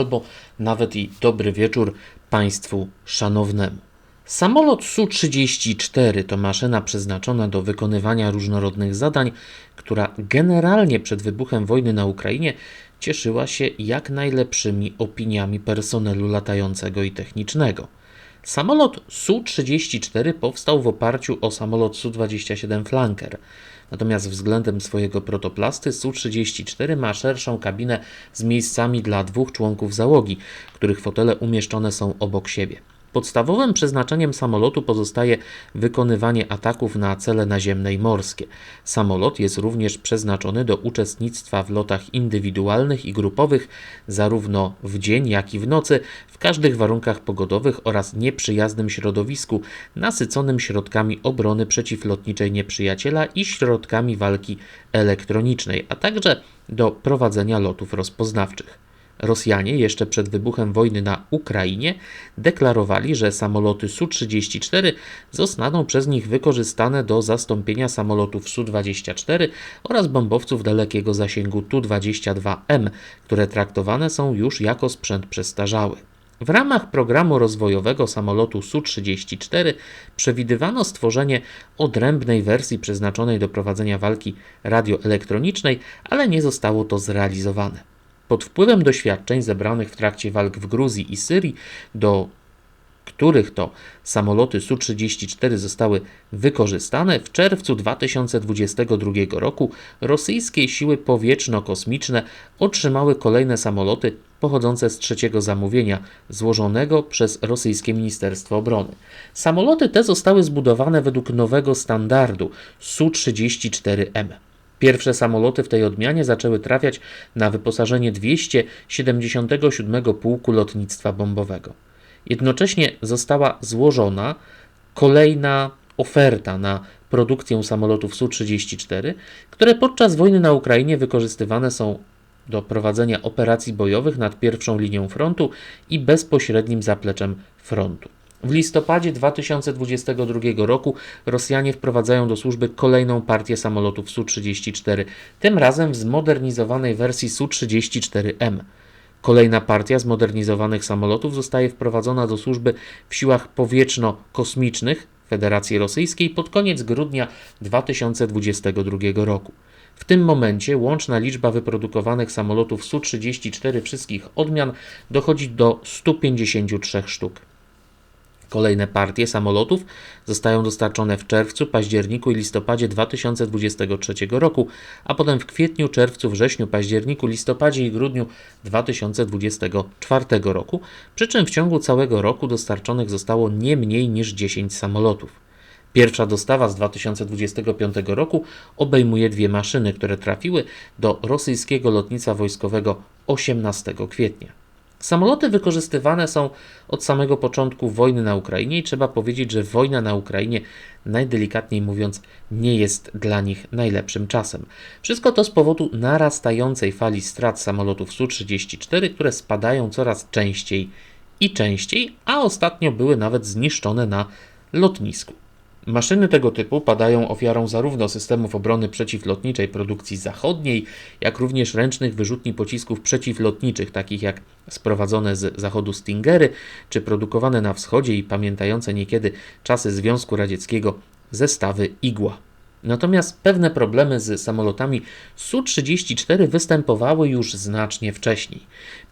Albo nawet i dobry wieczór Państwu szanownemu. Samolot Su-34 to maszyna przeznaczona do wykonywania różnorodnych zadań, która generalnie przed wybuchem wojny na Ukrainie cieszyła się jak najlepszymi opiniami personelu latającego i technicznego. Samolot Su-34 powstał w oparciu o samolot Su-27 Flanker. Natomiast względem swojego protoplasty Su-34 ma szerszą kabinę z miejscami dla dwóch członków załogi, których fotele umieszczone są obok siebie. Podstawowym przeznaczeniem samolotu pozostaje wykonywanie ataków na cele naziemne i morskie. Samolot jest również przeznaczony do uczestnictwa w lotach indywidualnych i grupowych, zarówno w dzień, jak i w nocy, w każdych warunkach pogodowych oraz nieprzyjaznym środowisku, nasyconym środkami obrony przeciwlotniczej nieprzyjaciela i środkami walki elektronicznej, a także do prowadzenia lotów rozpoznawczych. Rosjanie jeszcze przed wybuchem wojny na Ukrainie deklarowali, że samoloty Su-34 zostaną przez nich wykorzystane do zastąpienia samolotów Su-24 oraz bombowców dalekiego zasięgu Tu-22M, które traktowane są już jako sprzęt przestarzały. W ramach programu rozwojowego samolotu Su-34 przewidywano stworzenie odrębnej wersji przeznaczonej do prowadzenia walki radioelektronicznej, ale nie zostało to zrealizowane. Pod wpływem doświadczeń zebranych w trakcie walk w Gruzji i Syrii, do których to samoloty Su-34 zostały wykorzystane, w czerwcu 2022 roku rosyjskie siły powietrzno-kosmiczne otrzymały kolejne samoloty pochodzące z trzeciego zamówienia złożonego przez rosyjskie Ministerstwo Obrony. Samoloty te zostały zbudowane według nowego standardu Su-34M. Pierwsze samoloty w tej odmianie zaczęły trafiać na wyposażenie 277 Pułku Lotnictwa Bombowego. Jednocześnie została złożona kolejna oferta na produkcję samolotów Su-34, które podczas wojny na Ukrainie wykorzystywane są do prowadzenia operacji bojowych nad pierwszą linią frontu i bezpośrednim zapleczem frontu. W listopadzie 2022 roku Rosjanie wprowadzają do służby kolejną partię samolotów Su-34, tym razem w zmodernizowanej wersji Su-34M. Kolejna partia zmodernizowanych samolotów zostaje wprowadzona do służby w siłach powietrzno-kosmicznych Federacji Rosyjskiej pod koniec grudnia 2022 roku. W tym momencie łączna liczba wyprodukowanych samolotów Su-34 wszystkich odmian dochodzi do 153 sztuk. Kolejne partie samolotów zostają dostarczone w czerwcu, październiku i listopadzie 2023 roku, a potem w kwietniu, czerwcu, wrześniu, październiku, listopadzie i grudniu 2024 roku, przy czym w ciągu całego roku dostarczonych zostało nie mniej niż 10 samolotów. Pierwsza dostawa z 2025 roku obejmuje dwie maszyny, które trafiły do rosyjskiego lotnictwa wojskowego 18 kwietnia. Samoloty wykorzystywane są od samego początku wojny na Ukrainie i trzeba powiedzieć, że wojna na Ukrainie, najdelikatniej mówiąc, nie jest dla nich najlepszym czasem. Wszystko to z powodu narastającej fali strat samolotów Su-34, które spadają coraz częściej i częściej, a ostatnio były nawet zniszczone na lotnisku. Maszyny tego typu padają ofiarą zarówno systemów obrony przeciwlotniczej produkcji zachodniej, jak również ręcznych wyrzutni pocisków przeciwlotniczych, takich jak sprowadzone z zachodu Stingery, czy produkowane na wschodzie i pamiętające niekiedy czasy Związku Radzieckiego zestawy Igła. Natomiast pewne problemy z samolotami Su-34 występowały już znacznie wcześniej.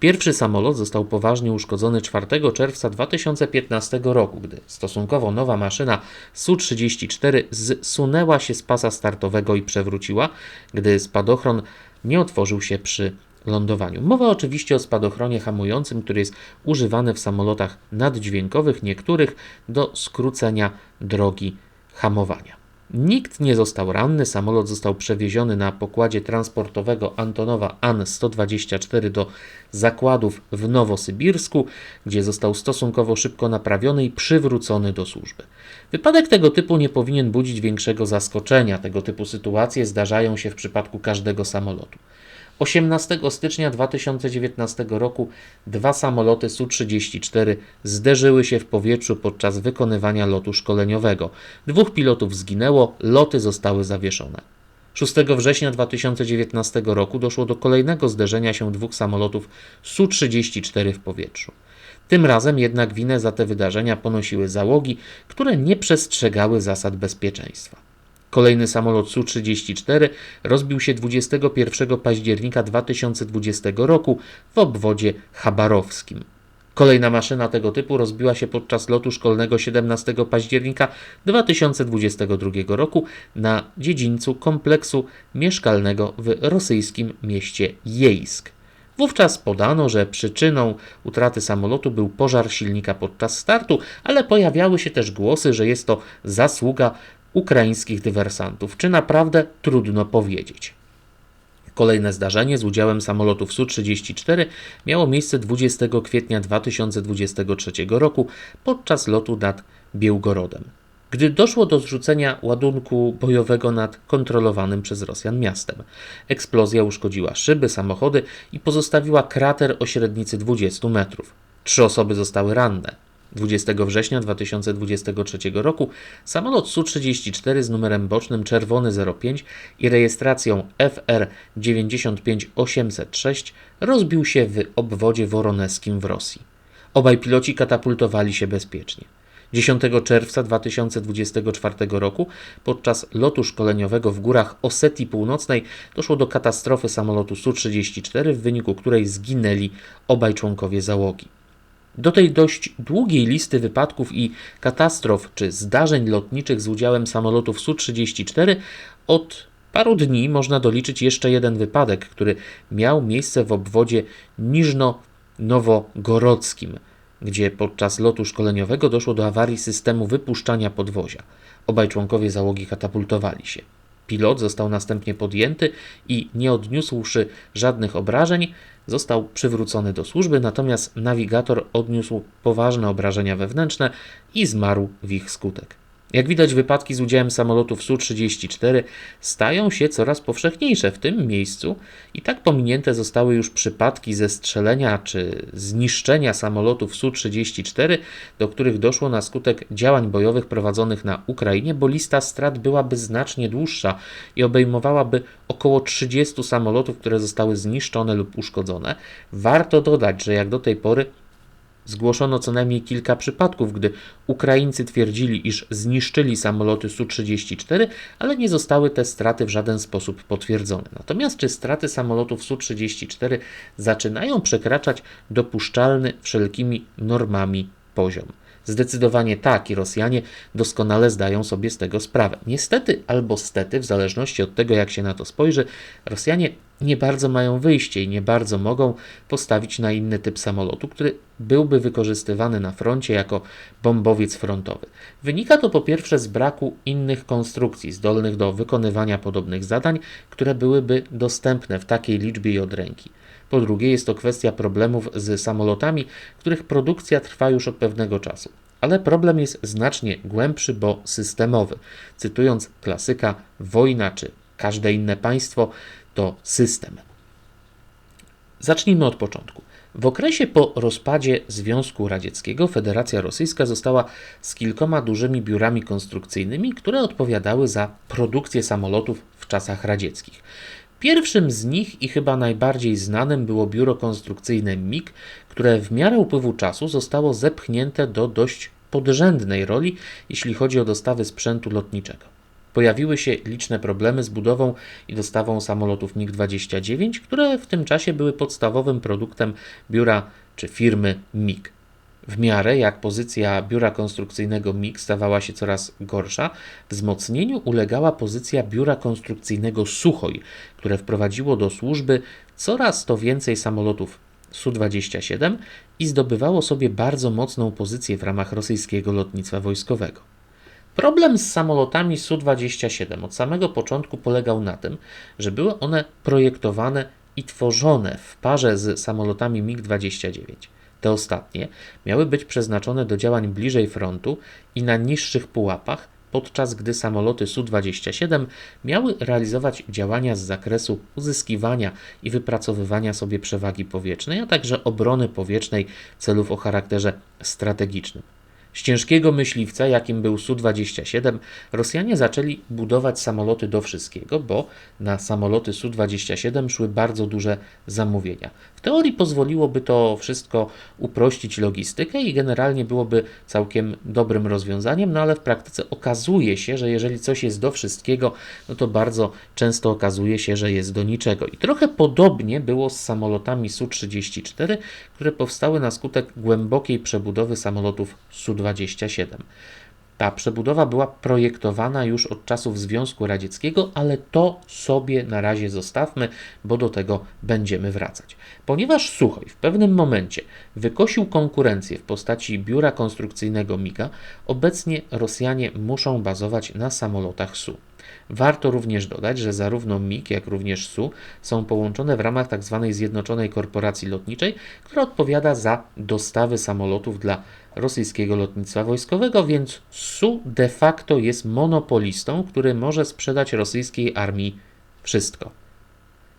Pierwszy samolot został poważnie uszkodzony 4 czerwca 2015 roku, gdy stosunkowo nowa maszyna Su-34 zsunęła się z pasa startowego i przewróciła, gdy spadochron nie otworzył się przy lądowaniu. Mowa oczywiście o spadochronie hamującym, który jest używany w samolotach naddźwiękowych, niektórych do skrócenia drogi hamowania. Nikt nie został ranny, samolot został przewieziony na pokładzie transportowego Antonowa An-124 do zakładów w Nowosybirsku, gdzie został stosunkowo szybko naprawiony i przywrócony do służby. Wypadek tego typu nie powinien budzić większego zaskoczenia. Tego typu sytuacje zdarzają się w przypadku każdego samolotu. 18 stycznia 2019 roku dwa samoloty Su-34 zderzyły się w powietrzu podczas wykonywania lotu szkoleniowego. Dwóch pilotów zginęło, loty zostały zawieszone. 6 września 2019 roku doszło do kolejnego zderzenia się dwóch samolotów Su-34 w powietrzu. Tym razem jednak winę za te wydarzenia ponosiły załogi, które nie przestrzegały zasad bezpieczeństwa. Kolejny samolot Su-34 rozbił się 21 października 2020 roku w obwodzie chabarowskim. Kolejna maszyna tego typu rozbiła się podczas lotu szkolnego 17 października 2022 roku na dziedzińcu kompleksu mieszkalnego w rosyjskim mieście Jejsk. Wówczas podano, że przyczyną utraty samolotu był pożar silnika podczas startu, ale pojawiały się też głosy, że jest to zasługa ukraińskich dywersantów. Czy naprawdę trudno powiedzieć. Kolejne zdarzenie z udziałem samolotów Su-34 miało miejsce 20 kwietnia 2023 roku podczas lotu nad Białgorodem, gdy doszło do zrzucenia ładunku bojowego nad kontrolowanym przez Rosjan miastem. Eksplozja uszkodziła szyby, samochody i pozostawiła krater o średnicy 20 metrów. Trzy osoby zostały ranne. 20 września 2023 roku samolot Su-34 z numerem bocznym czerwony 05 i rejestracją FR 95806 rozbił się w obwodzie woroneskim w Rosji. Obaj piloci katapultowali się bezpiecznie. 10 czerwca 2024 roku podczas lotu szkoleniowego w górach Osetii Północnej doszło do katastrofy samolotu Su-34, w wyniku której zginęli obaj członkowie załogi. Do tej dość długiej listy wypadków i katastrof czy zdarzeń lotniczych z udziałem samolotów Su-34 od paru dni można doliczyć jeszcze jeden wypadek, który miał miejsce w obwodzie Niżno-Nowogorodzkim, gdzie podczas lotu szkoleniowego doszło do awarii systemu wypuszczania podwozia. Obaj członkowie załogi katapultowali się. Pilot został następnie podjęty i nie odniósłszy żadnych obrażeń, został przywrócony do służby, natomiast nawigator odniósł poważne obrażenia wewnętrzne i zmarł w ich skutek. Jak widać, wypadki z udziałem samolotów Su-34 stają się coraz powszechniejsze w tym miejscu i tak pominięte zostały już przypadki zestrzelenia czy zniszczenia samolotów Su-34, do których doszło na skutek działań bojowych prowadzonych na Ukrainie, bo lista strat byłaby znacznie dłuższa i obejmowałaby około 30 samolotów, które zostały zniszczone lub uszkodzone. Warto dodać, że jak do tej pory Zgłoszono co najmniej kilka przypadków, gdy Ukraińcy twierdzili, iż zniszczyli samoloty Su-34, ale nie zostały te straty w żaden sposób potwierdzone. Natomiast czy straty samolotów Su-34 zaczynają przekraczać dopuszczalny wszelkimi normami poziom? Zdecydowanie tak i Rosjanie doskonale zdają sobie z tego sprawę. Niestety albo stety, w zależności od tego, jak się na to spojrzy, Rosjanie nie bardzo mają wyjście i nie bardzo mogą postawić na inny typ samolotu, który byłby wykorzystywany na froncie jako bombowiec frontowy. Wynika to po pierwsze z braku innych konstrukcji zdolnych do wykonywania podobnych zadań, które byłyby dostępne w takiej liczbie i od ręki. Po drugie, jest to kwestia problemów z samolotami, których produkcja trwa już od pewnego czasu. Ale problem jest znacznie głębszy, bo systemowy. Cytując klasyka, wojna czy każde inne państwo to system. Zacznijmy od początku. W okresie po rozpadzie Związku Radzieckiego Federacja Rosyjska została z kilkoma dużymi biurami konstrukcyjnymi, które odpowiadały za produkcję samolotów w czasach radzieckich. Pierwszym z nich i chyba najbardziej znanym było biuro konstrukcyjne MIG, które w miarę upływu czasu zostało zepchnięte do dość podrzędnej roli, jeśli chodzi o dostawy sprzętu lotniczego. Pojawiły się liczne problemy z budową i dostawą samolotów MiG-29, które w tym czasie były podstawowym produktem biura czy firmy MiG. W miarę jak pozycja biura konstrukcyjnego MiG stawała się coraz gorsza, wzmocnieniu ulegała pozycja biura konstrukcyjnego Suchoj, które wprowadziło do służby coraz to więcej samolotów Su-27 i zdobywało sobie bardzo mocną pozycję w ramach rosyjskiego lotnictwa wojskowego. Problem z samolotami Su-27 od samego początku polegał na tym, że były one projektowane i tworzone w parze z samolotami MiG-29. Te ostatnie miały być przeznaczone do działań bliżej frontu i na niższych pułapach, podczas gdy samoloty Su-27 miały realizować działania z zakresu uzyskiwania i wypracowywania sobie przewagi powietrznej, a także obrony powietrznej celów o charakterze strategicznym. Z ciężkiego myśliwca, jakim był Su-27, Rosjanie zaczęli budować samoloty do wszystkiego, bo na samoloty Su-27 szły bardzo duże zamówienia. W teorii pozwoliłoby to wszystko uprościć logistykę i generalnie byłoby całkiem dobrym rozwiązaniem, no ale w praktyce okazuje się, że jeżeli coś jest do wszystkiego, no to bardzo często okazuje się, że jest do niczego. I trochę podobnie było z samolotami Su-34, które powstały na skutek głębokiej przebudowy samolotów Su-27. Ta przebudowa była projektowana już od czasów Związku Radzieckiego, ale to sobie na razie zostawmy, bo do tego będziemy wracać. Ponieważ Suchoj w pewnym momencie wykosił konkurencję w postaci biura konstrukcyjnego MIGA, obecnie Rosjanie muszą bazować na samolotach Su. Warto również dodać, że zarówno MiG, jak również SU są połączone w ramach tzw. Zjednoczonej Korporacji Lotniczej, która odpowiada za dostawy samolotów dla rosyjskiego lotnictwa wojskowego, więc SU de facto jest monopolistą, który może sprzedać rosyjskiej armii wszystko.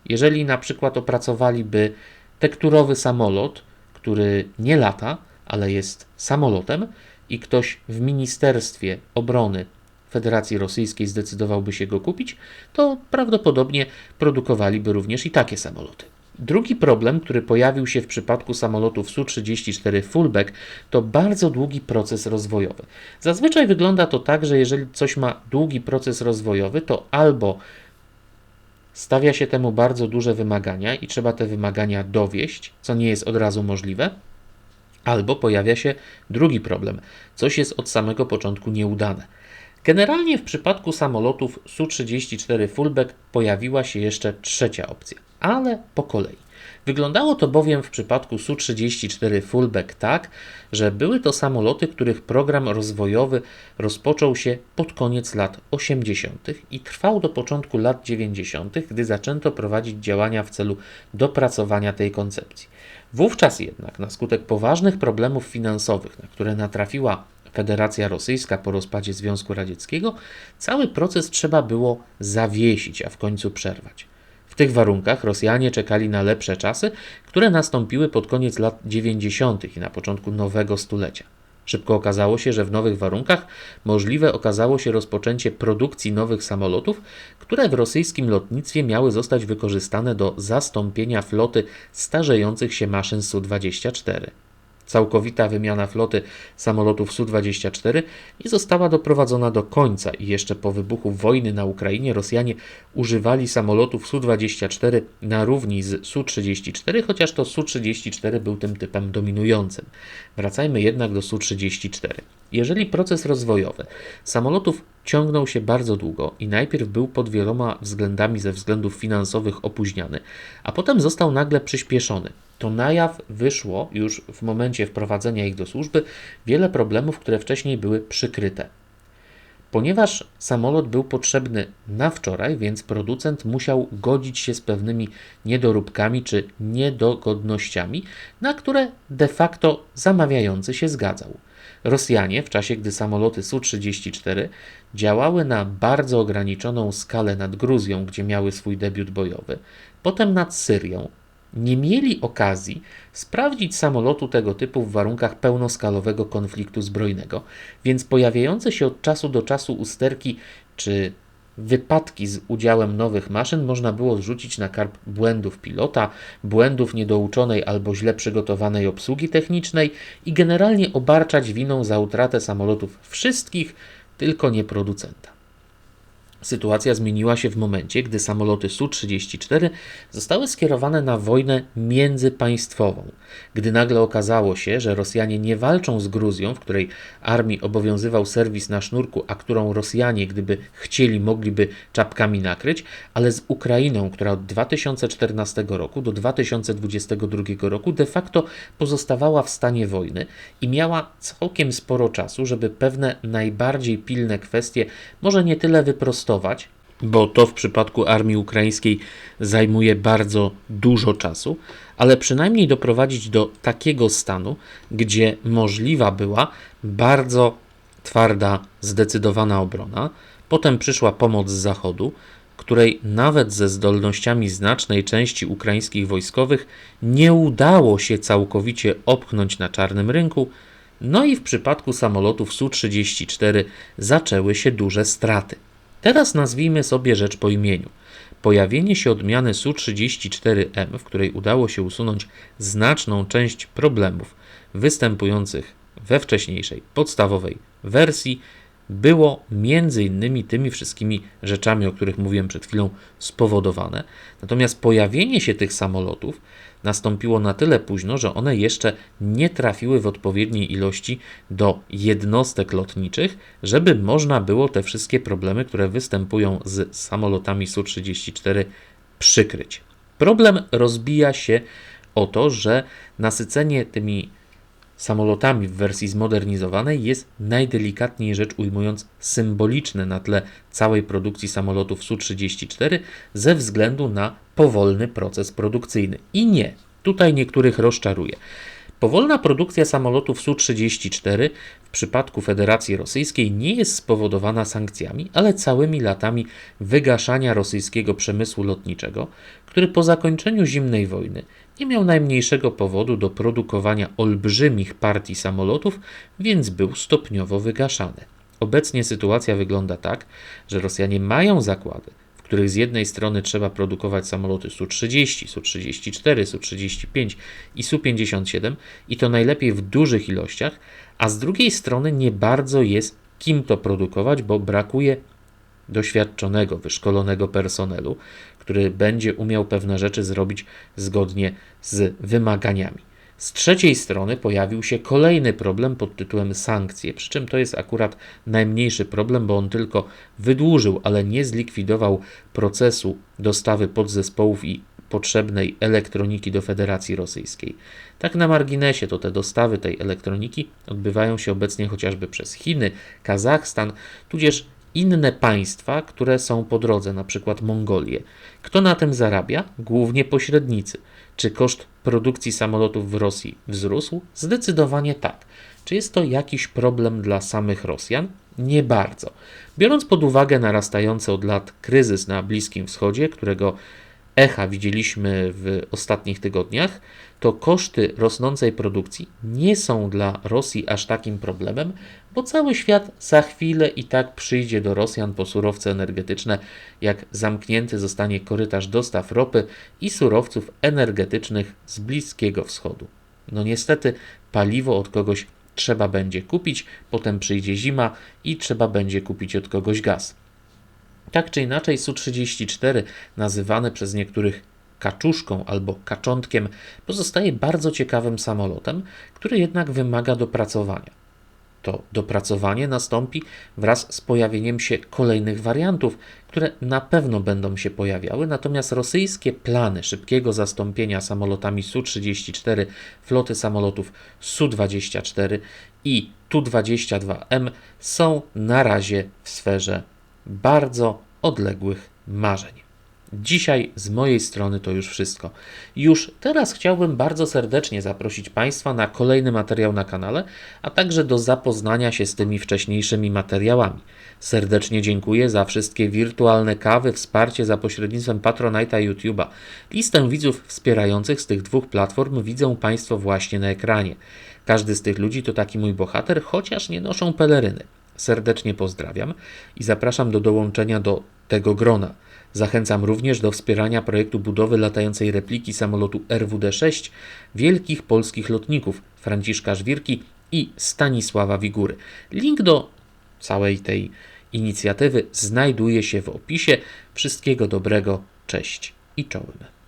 Jeżeli na przykład opracowaliby tekturowy samolot, który nie lata, ale jest samolotem, i ktoś w Ministerstwie Obrony Federacji Rosyjskiej zdecydowałby się go kupić, to prawdopodobnie produkowaliby również i takie samoloty. Drugi problem, który pojawił się w przypadku samolotów Su-34 Fullback, to bardzo długi proces rozwojowy. Zazwyczaj wygląda to tak, że jeżeli coś ma długi proces rozwojowy, to albo stawia się temu bardzo duże wymagania i trzeba te wymagania dowieść, co nie jest od razu możliwe, albo pojawia się drugi problem. Coś jest od samego początku nieudane. Generalnie w przypadku samolotów Su-34 Fullback pojawiła się jeszcze trzecia opcja, ale po kolei. Wyglądało to bowiem w przypadku Su-34 Fullback tak, że były to samoloty, których program rozwojowy rozpoczął się pod koniec lat 80. i trwał do początku lat 90., gdy zaczęto prowadzić działania w celu dopracowania tej koncepcji. Wówczas jednak, na skutek poważnych problemów finansowych, na które natrafiła Federacja Rosyjska po rozpadzie Związku Radzieckiego, cały proces trzeba było zawiesić, a w końcu przerwać. W tych warunkach Rosjanie czekali na lepsze czasy, które nastąpiły pod koniec lat 90. i na początku nowego stulecia. Szybko okazało się, że w nowych warunkach możliwe okazało się rozpoczęcie produkcji nowych samolotów, które w rosyjskim lotnictwie miały zostać wykorzystane do zastąpienia floty starzejących się maszyn Su-24. Całkowita wymiana floty samolotów Su-24 nie została doprowadzona do końca i jeszcze po wybuchu wojny na Ukrainie Rosjanie używali samolotów Su-24 na równi z Su-34, chociaż to Su-34 był tym typem dominującym. Wracajmy jednak do Su-34. Jeżeli proces rozwojowy samolotów ciągnął się bardzo długo i najpierw był pod wieloma względami ze względów finansowych opóźniany, a potem został nagle przyspieszony, to na jaw wyszło już w momencie wprowadzenia ich do służby wiele problemów, które wcześniej były przykryte. Ponieważ samolot był potrzebny na wczoraj, więc producent musiał godzić się z pewnymi niedoróbkami czy niedogodnościami, na które de facto zamawiający się zgadzał. Rosjanie, w czasie gdy samoloty Su-34 działały na bardzo ograniczoną skalę nad Gruzją, gdzie miały swój debiut bojowy, potem nad Syrią, nie mieli okazji sprawdzić samolotu tego typu w warunkach pełnoskalowego konfliktu zbrojnego, więc pojawiające się od czasu do czasu usterki czy wypadki z udziałem nowych maszyn można było zrzucić na karp błędów pilota, błędów niedouczonej albo źle przygotowanej obsługi technicznej i generalnie obarczać winą za utratę samolotów wszystkich, tylko nie producenta. Sytuacja zmieniła się w momencie, gdy samoloty Su-34 zostały skierowane na wojnę międzypaństwową. Gdy nagle okazało się, że Rosjanie nie walczą z Gruzją, w której armii obowiązywał serwis na sznurku, a którą Rosjanie, gdyby chcieli, mogliby czapkami nakryć, ale z Ukrainą, która od 2014 roku do 2022 roku de facto pozostawała w stanie wojny i miała całkiem sporo czasu, żeby pewne najbardziej pilne kwestie może nie tyle wyprostować, bo to w przypadku armii ukraińskiej zajmuje bardzo dużo czasu, ale przynajmniej doprowadzić do takiego stanu, gdzie możliwa była bardzo twarda, zdecydowana obrona. Potem przyszła pomoc z zachodu, której nawet ze zdolnościami znacznej części ukraińskich wojskowych nie udało się całkowicie opchnąć na czarnym rynku No i w przypadku samolotów Su-34 zaczęły się duże straty. Teraz nazwijmy sobie rzecz po imieniu. Pojawienie się odmiany Su-34M, w której udało się usunąć znaczną część problemów występujących we wcześniejszej, podstawowej wersji, było między innymi tymi wszystkimi rzeczami, o których mówiłem przed chwilą, spowodowane. Natomiast pojawienie się tych samolotów nastąpiło na tyle późno, że one jeszcze nie trafiły w odpowiedniej ilości do jednostek lotniczych, żeby można było te wszystkie problemy, które występują z samolotami Su-34 przykryć. Problem rozbija się o to, że nasycenie tymi samolotami w wersji zmodernizowanej jest najdelikatniej rzecz ujmując symboliczne na tle całej produkcji samolotów Su-34 ze względu na powolny proces produkcyjny. I nie, tutaj niektórych rozczaruje. Powolna produkcja samolotów Su-34 w przypadku Federacji Rosyjskiej nie jest spowodowana sankcjami, ale całymi latami wygaszania rosyjskiego przemysłu lotniczego, który po zakończeniu zimnej wojny nie miał najmniejszego powodu do produkowania olbrzymich partii samolotów, więc był stopniowo wygaszany. Obecnie sytuacja wygląda tak, że Rosjanie mają zakłady, których z jednej strony trzeba produkować samoloty Su-30, Su-34, Su-35 i Su-57 i to najlepiej w dużych ilościach, a z drugiej strony nie bardzo jest kim to produkować, bo brakuje doświadczonego, wyszkolonego personelu, który będzie umiał pewne rzeczy zrobić zgodnie z wymaganiami. Z trzeciej strony pojawił się kolejny problem pod tytułem sankcje, przy czym to jest akurat najmniejszy problem, bo on tylko wydłużył, ale nie zlikwidował procesu dostawy podzespołów i potrzebnej elektroniki do Federacji Rosyjskiej. Tak na marginesie to te dostawy tej elektroniki odbywają się obecnie chociażby przez Chiny, Kazachstan, tudzież inne państwa, które są po drodze, na przykład Mongolię. Kto na tym zarabia? Głównie pośrednicy. Czy koszt produkcji samolotów w Rosji wzrósł? Zdecydowanie tak. Czy jest to jakiś problem dla samych Rosjan? Nie bardzo. Biorąc pod uwagę narastający od lat kryzys na Bliskim Wschodzie, którego echa widzieliśmy w ostatnich tygodniach, to koszty rosnącej produkcji nie są dla Rosji aż takim problemem, bo cały świat za chwilę i tak przyjdzie do Rosjan po surowce energetyczne, jak zamknięty zostanie korytarz dostaw ropy i surowców energetycznych z Bliskiego Wschodu. No niestety, paliwo od kogoś trzeba będzie kupić, potem przyjdzie zima i trzeba będzie kupić od kogoś gaz. Tak czy inaczej, Su-34, nazywane przez niektórych kaczuszką albo kaczątkiem, pozostaje bardzo ciekawym samolotem, który jednak wymaga dopracowania. To dopracowanie nastąpi wraz z pojawieniem się kolejnych wariantów, które na pewno będą się pojawiały, natomiast rosyjskie plany szybkiego zastąpienia samolotami Su-34 floty samolotów Su-24 i Tu-22M są na razie w sferze bardzo odległych marzeń. Dzisiaj z mojej strony to już wszystko. Już teraz chciałbym bardzo serdecznie zaprosić Państwa na kolejny materiał na kanale, a także do zapoznania się z tymi wcześniejszymi materiałami. Serdecznie dziękuję za wszystkie wirtualne kawy, wsparcie za pośrednictwem Patronite'a YouTube'a. Listę widzów wspierających z tych dwóch platform widzą Państwo właśnie na ekranie. Każdy z tych ludzi to taki mój bohater, chociaż nie noszą peleryny. Serdecznie pozdrawiam i zapraszam do dołączenia do tego grona. Zachęcam również do wspierania projektu budowy latającej repliki samolotu RWD-6 wielkich polskich lotników Franciszka Żwirki i Stanisława Wigury. Link do całej tej inicjatywy znajduje się w opisie. Wszystkiego dobrego, cześć i czołem.